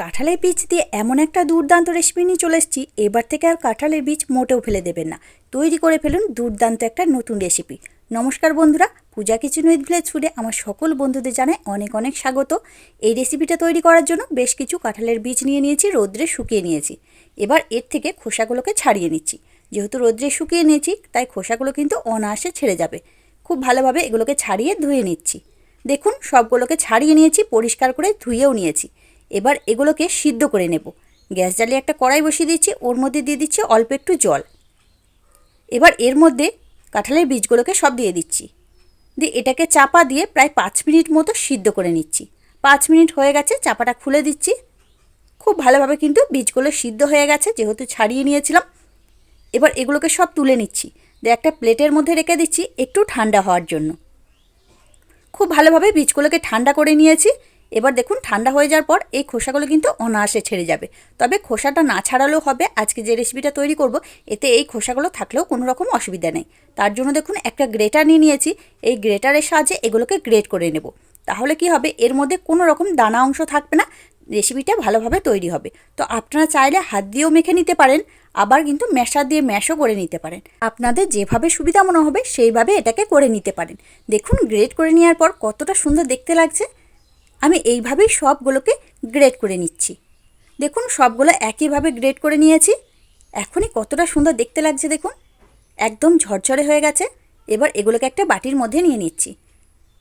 কাঁঠালের বীজ দিয়ে এমন একটা দুর্দান্ত রেসিপি নিয়ে চলে এসেছি, এবার থেকে আর কাঁঠালের বীজ মোটেও ফেলে দেবেন না। তৈরি করে ফেলুন দুর্দান্ত একটা নতুন রেসিপি। নমস্কার বন্ধুরা, পূজা কিচেন উইথ ভিলেজ ফুডে আমার সকল বন্ধুদের জানায় অনেক অনেক স্বাগত। এই রেসিপিটা তৈরি করার জন্য বেশ কিছু কাঁঠালের বীজ নিয়ে নিয়েছি, রোদ্রে শুকিয়ে নিয়েছি। এবার এর থেকে খোসাগুলোকে ছাড়িয়ে নিচ্ছি। যেহেতু রোদ্রে শুকিয়ে নিয়েছি, তাই খোসাগুলো কিন্তু অনায়াসে ছেড়ে যাবে। খুব ভালোভাবে এগুলোকে ছাড়িয়ে ধুয়ে নিচ্ছি। দেখুন, সবগুলোকে ছাড়িয়ে নিয়েছি, পরিষ্কার করে ধুয়েও নিয়েছি। এবার এগুলোকে সিদ্ধ করে নেব। গ্যাস জ্বালিয়ে একটা কড়াই বসিয়ে দিচ্ছি, ওর মধ্যে দিয়ে দিচ্ছি অল্প একটু জল। এবার এর মধ্যে কাঁঠালের বীজগুলোকে সব দিয়ে দিচ্ছি। দিয়ে এটাকে চাপা দিয়ে প্রায় পাঁচ মিনিট মতো সিদ্ধ করে নিচ্ছি। পাঁচ মিনিট হয়ে গেছে, চাপাটা খুলে দিচ্ছি। খুব ভালোভাবে কিন্তু বীজগুলো সিদ্ধ হয়ে গেছে, যেহেতু ছাড়িয়ে নিয়েছিলাম। এবার এগুলোকে সব তুলে নিচ্ছি। দিয়ে একটা প্লেটের মধ্যে রেখে দিচ্ছি একটু ঠান্ডা হওয়ার জন্য। খুব ভালোভাবে বীজগুলোকে ঠান্ডা করে নিয়েছি। এবার দেখুন, ঠান্ডা হয়ে যাওয়ার পর এই খোসাগুলো কিন্তু অনায়াসে ছেড়ে যাবে। তবে খোসাটা না ছাড়ালেও হবে, আজকে যে রেসিপিটা তৈরি করব, এতে এই খোসাগুলো থাকলেও কোনো রকম অসুবিধা নেই। তার জন্য দেখুন, একটা গ্রেটার নিয়ে নিয়েছি, এই গ্রেটারের সাহায্যে এগুলোকে গ্রেট করে নেব। তাহলে কি হবে, এর মধ্যে কোনো রকম দানা অংশ থাকবে না রেসিপিটা ভালোভাবে তৈরি হবে। তো আপনারা চাইলে হাত দিয়েও মেখে নিতে পারেন, আবার কিন্তু ম্যাশার দিয়ে ম্যাশও করে নিতে পারেন। আপনাদের যেভাবে সুবিধা মনে হবে, সেইভাবে এটাকে করে নিতে পারেন। দেখুন গ্রেট করে নেওয়ার পর কতটা সুন্দর দেখতে লাগছে। আমি এইভাবেই সবগুলোকে গ্রেড করে নিচ্ছি। দেখুন, সবগুলো একইভাবে গ্রেড করে নিয়েছি। এখনই কতটা সুন্দর দেখতে লাগছে, দেখুন। একদম ঝরঝরে হয়ে গেছে। এবার এগুলোকে একটা বাটির মধ্যে নিয়ে নিচ্ছি।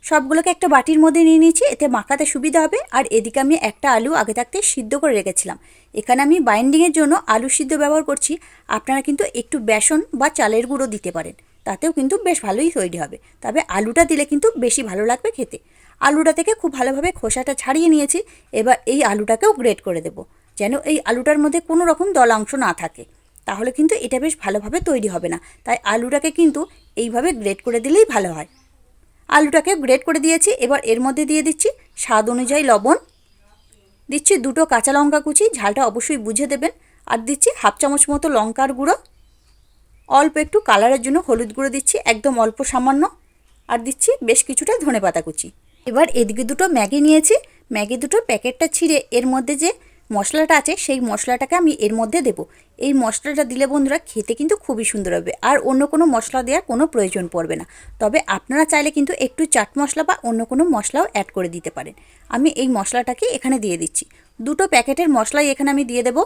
সবগুলোকে একটা বাটির মধ্যে নিয়ে নিয়েছি, এতে মাখাতে সুবিধা হবে। আর এদিকে আমি একটা আলু আগে থাকতে সিদ্ধ করে রেখেছিলাম। এখানে আমি বাইন্ডিংয়ের জন্য আলু সিদ্ধ ব্যবহার করছি। আপনারা কিন্তু একটু বেসন বা চালের গুঁড়ো দিতে পারেন। তাতেও কিন্তু বেশ ভালোই তৈরি হবে। তবে আলুটা দিলে কিন্তু বেশি ভালো লাগবে খেতে। আলুটা থেকে খুব ভালোভাবে খোসাটা ছাড়িয়ে নিয়েছি। এবার এই আলুটাকেও গ্রেট করে দেব। যেন এই আলুটার মধ্যে কোনো রকম দলাংশ না থাকে। তাহলে কিন্তু এটা বেশ ভালোভাবে তৈরি হবে না। তাই আলুটাকে কিন্তু এইভাবে গ্রেট করে দিলেই ভালো হয়। আলুটাকে গ্রেট করে দিয়েছি। এবার এর মধ্যে দিয়ে দিচ্ছি স্বাদ অনুযায়ী লবণ। দিচ্ছি দুটো কাঁচা লঙ্কা কুচি, ঝালটা অবশ্যই বুঝে দেবেন। আর দিচ্ছি হাফ চামচ মতো লঙ্কার গুঁড়ো। অল্প একটু কালারের জন্য হলুদ গুঁড়ো দিচ্ছি, একদম অল্প সামান্য। আর দিচ্ছি বেশ কিছুটা ধনে পাতা কুচি। এবার এদিকে দুটো ম্যাগি নিয়েছি। ম্যাগি দুটো প্যাকেটটা ছিঁড়ে এর মধ্যে যে মশলাটা আছে, সেই মশলাটাকে আমি এর মধ্যে দেব। এই মশলাটা দিলে বন্ধুরা খেতে কিন্তু খুবই সুন্দর হবে। আর অন্য কোনো মশলা দেওয়ার কোনো প্রয়োজন পড়বে না। তবে আপনারা চাইলে কিন্তু একটু চাট মশলা বা অন্য কোনো মশলাও অ্যাড করে দিতে পারেন। আমি এই মশলাটাকে এখানে দিয়ে দিচ্ছি। দুটো প্যাকেটের মশলাই এখানে আমি দিয়ে দেবো।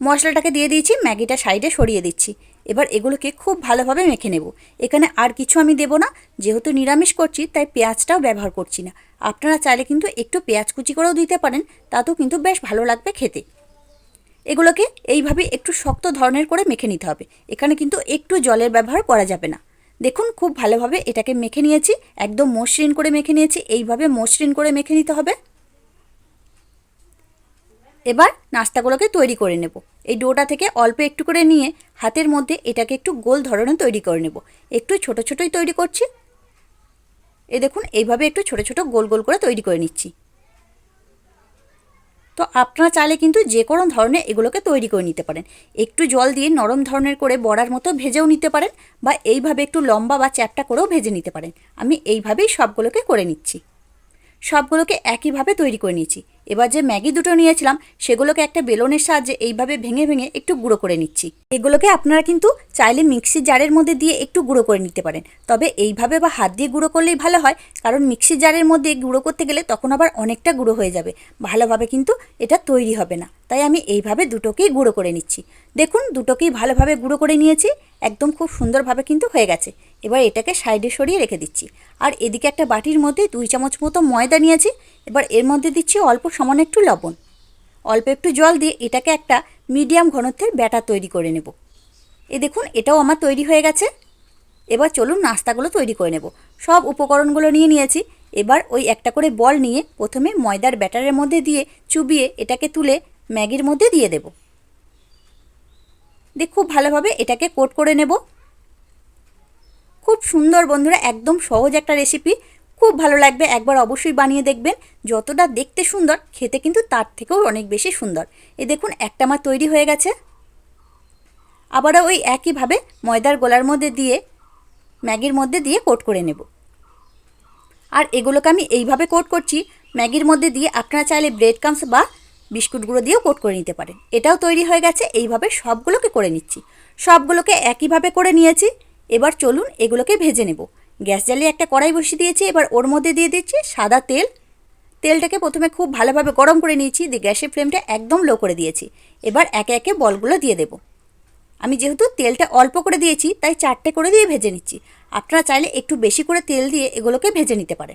মশলাটাকে দিয়ে দিয়েছি, ম্যাগিটা সাইডে সরিয়ে দিচ্ছি। এবার এগুলোকে খুব ভালোভাবে মেখে নেব। এখানে আর কিছু আমি দেব না, যেহেতু নিরামিষ করছি, তাই পেঁয়াজটাও ব্যবহার করছি না। আপনারা চাইলে কিন্তু একটু পেঁয়াজ কুচি করেও দিতে পারেন, তাতেও কিন্তু বেশ ভালো লাগবে খেতে। এগুলোকে এইভাবে একটু শক্ত ধরনের করে মেখে নিতে হবে। এখানে কিন্তু একটু জলের ব্যবহার করা যাবে না। দেখুন, খুব ভালোভাবে এটাকে মেখে নিয়েছি, একদম মসৃণ করে মেখে নিয়েছি, এইভাবে মসৃণ করে মেখে নিতে হবে। এবার নাস্তাগুলোকে তৈরি করে নেব। এই ডোটা থেকে অল্প একটু করে নিয়ে হাতের মধ্যে এটাকে একটু গোল ধরনের তৈরি করে নেব। একটু ছোট ছোটই তৈরি করছি। এ দেখুন, এইভাবে একটু ছোট ছোট গোল গোল করে তৈরি করে নিচ্ছি। তো আপনারা চাইলে কিন্তু যে কোনো ধরনের এগুলোকে তৈরি করে নিতে পারেন। একটু জল দিয়ে নরম ধরনের করে বড়ার মতো ভেজেও নিতে পারেন বা এইভাবে একটু লম্বা বা চ্যাপটা করেও ভেজে নিতে পারেন। আমি এইভাবেই সবগুলোকে করে নিচ্ছি। সবগুলোকে একইভাবে তৈরি করে নিয়েছি। এবার যে ম্যাগি দুটো নিয়েছিলাম, সেগুলোকে একটা বেলনের সাহায্যে এইভাবে ভেঙে ভেঙে একটু গুঁড়ো করে নিচ্ছি। এগুলোকে আপনারা কিন্তু চাইলে মিক্সি জারের মধ্যে দিয়ে একটু গুঁড়ো করে নিতে পারেন। তবে এইভাবে বা হাত দিয়ে গুঁড়ো করলেই ভালো হয়, কারণ মিক্সি জারের মধ্যে গুঁড়ো করতে গেলে তখন আবার অনেকটা গুঁড়ো হয়ে যাবে। ভালোভাবে কিন্তু এটা তৈরি হবে না। তাই আমি এইভাবে দুটোকেই গুঁড়ো করে নিচ্ছি। দেখুন, দুটোকেই ভালোভাবে গুঁড়ো করে নিয়েছি। একদম খুব সুন্দরভাবে কিন্তু হয়ে গেছে। এবার এটাকে সাইডে সরিয়ে রেখে দিচ্ছি। আর এদিকে একটা বাটির মধ্যে দুই চামচ মতো ময়দা নিয়েছি। এবার এর মধ্যে দিচ্ছি অল্প সমান একটু লবণ। অল্প একটু জল দিয়ে এটাকে একটা মিডিয়াম ঘনত্বের ব্যাটার তৈরি করে নেব। এ দেখুন, এটাও আমার তৈরি হয়ে গেছে। এবার চলুন নাস্তাগুলো তৈরি করে নেব। সব উপকরণগুলো নিয়ে নিয়েছি। এবার ওই একটা করে বল নিয়ে প্রথমে ময়দার ব্যাটারের মধ্যে দিয়ে চুবিয়ে এটাকে তুলে ম্যাগির মধ্যে দিয়ে দেব। দিয়ে খুব ভালোভাবে এটাকে কোট করে নেব। খুব সুন্দর বন্ধুরা, একদম সহজ একটা রেসিপি। খুব ভালো লাগবে, একবার অবশ্যই বানিয়ে দেখবেন। যতটা দেখতে সুন্দর, খেতে কিন্তু তার থেকেও অনেক বেশি সুন্দর। এ দেখুন, একটা আমার তৈরি হয়ে গেছে। আবারও ওই একইভাবে ময়দার গোলার মধ্যে দিয়ে, ম্যাগির মধ্যে দিয়ে কোট করে নেব। আর এগুলোকে আমি এইভাবে কোট করছি, ম্যাগির মধ্যে দিয়ে আপনারা চাইলে ব্রেড কামস বা বিস্কুট গুঁড়ো দিয়েও কোট করে নিতে পারেন। এটাও তৈরি হয়ে গেছে, এইভাবে সবগুলোকে করে নিচ্ছি। সবগুলোকে একইভাবে করে নিয়েছি। এবার চলুন এগুলোকে ভেজে নেব। গ্যাস জ্বালিয়ে একটা কড়াই বসিয়ে দিয়েছি, এবার ওর মধ্যে দিয়ে দিচ্ছি সাদা তেল। তেলটাকে প্রথমে খুব ভালোভাবে গরম করে নিয়েছি, দিয়ে গ্যাসের ফ্লেমটা একদম লো করে দিয়েছি। এবার একে একে বলগুলো দিয়ে দেব। আমি যেহেতু তেলটা অল্প করে দিয়েছি, তাই চারটে করে দিয়ে ভেজে নিচ্ছি। আপনারা চাইলে একটু বেশি করে তেল দিয়ে এগুলোকে ভেজে নিতে পারে।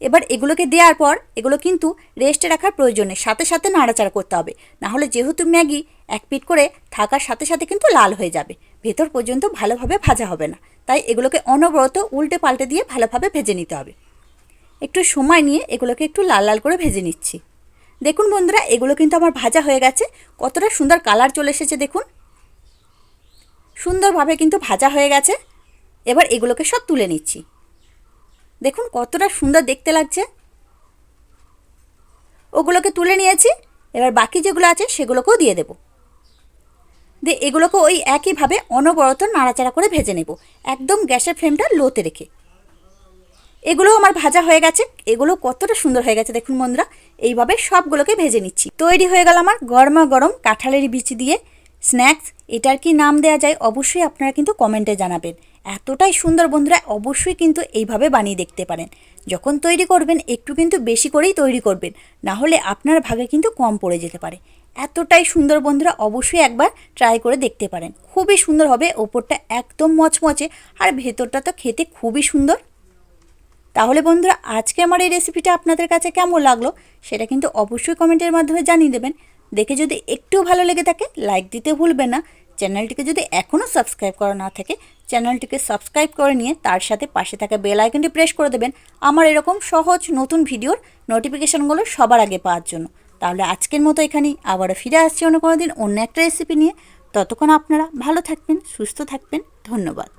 এবার এগুলোকে দেওয়ার পর, এগুলো কিন্তু রেস্টে রাখার প্রয়োজন সাথে সাথে নাড়াচাড়া করতে হবে। না হলে যেহেতু ম্যাগি এক পিট করে থাকার সাথে সাথে কিন্তু লাল হয়ে যাবে। ভেতর পর্যন্ত ভালোভাবে ভাজা হবে না। তাই এগুলোকে অনবরত উল্টে পাল্টে দিয়ে ভালোভাবে ভেজে নিতে হবে। একটু সময় নিয়ে এগুলোকে একটু লাল লাল করে ভেজে নিচ্ছি। দেখুন বন্ধুরা, এগুলো কিন্তু আমার ভাজা হয়ে গেছে। কতটা সুন্দর কালার চলে এসেছে দেখুন। সুন্দরভাবে কিন্তু ভাজা হয়ে গেছে। এবার এগুলোকে সব তুলে নিচ্ছি। দেখুন কতটা সুন্দর দেখতে লাগছে। ওগুলোকে তুলে নিয়েছি। এবার বাকি যেগুলো আছে সেগুলোকেও দিয়ে দেবো। দিয়ে এগুলোকে ওই একইভাবে অনবরত নাড়াচাড়া করে ভেজে নেব। একদম গ্যাসের ফ্লেমটা লোতে রেখে। এগুলো আমার ভাজা হয়ে গেছে। এগুলো কতটা সুন্দর হয়ে গেছে দেখুন বন্ধুরা। এইভাবে সবগুলোকে ভেজে নিচ্ছি। তৈরি হয়ে গেল আমার গরমা গরম কাঁঠালের বিচি দিয়ে স্ন্যাক্স। এটার কি নাম দেওয়া যায় অবশ্যই আপনারা কিন্তু কমেন্টে জানাবেন। এতটাই সুন্দর বন্ধুরা, অবশ্যই কিন্তু এইভাবে বানিয়ে দেখতে পারেন। যখন তৈরি করবেন, একটু কিন্তু বেশি করেই তৈরি করবেন। না হলে আপনার ভাগে কিন্তু কম পড়ে যেতে পারে। এতটাই সুন্দর বন্ধুরা অবশ্যই একবার ট্রাই করে দেখতে পারেন। খুবই সুন্দর হবে, ওপরটা একদম মচমচে, আর ভেতরটা তো খেতে খুবই সুন্দর। তাহলে বন্ধুরা, আজকে আমার এই রেসিপিটা আপনাদের কাছে কেমন লাগল সেটা কিন্তু অবশ্যই কমেন্টের মাধ্যমে জানিয়ে দেবেন। দেখে যদি একটু ভালো লেগে থাকে লাইক দিতে ভুলবেন না। চ্যানেলটিকে যদি এখনও সাবস্ক্রাইব করা না থাকে, চ্যানেলটিকে সাবস্ক্রাইব করে নিয়ে তার সাথে পাশে থাকা বেল আইকনটি প্রেস করে দেবেন। আমার এরকম সহজ নতুন ভিডিওর নোটিফিকেশানগুলো সবার আগে পাওয়ার জন্য। তাহলে আজকের মতো এখানেই। আবারও ফিরে আসছি অন্য কোনো দিন অন্য একটা রেসিপি নিয়ে। ততক্ষণ আপনারা ভালো থাকবেন, সুস্থ থাকবেন। ধন্যবাদ।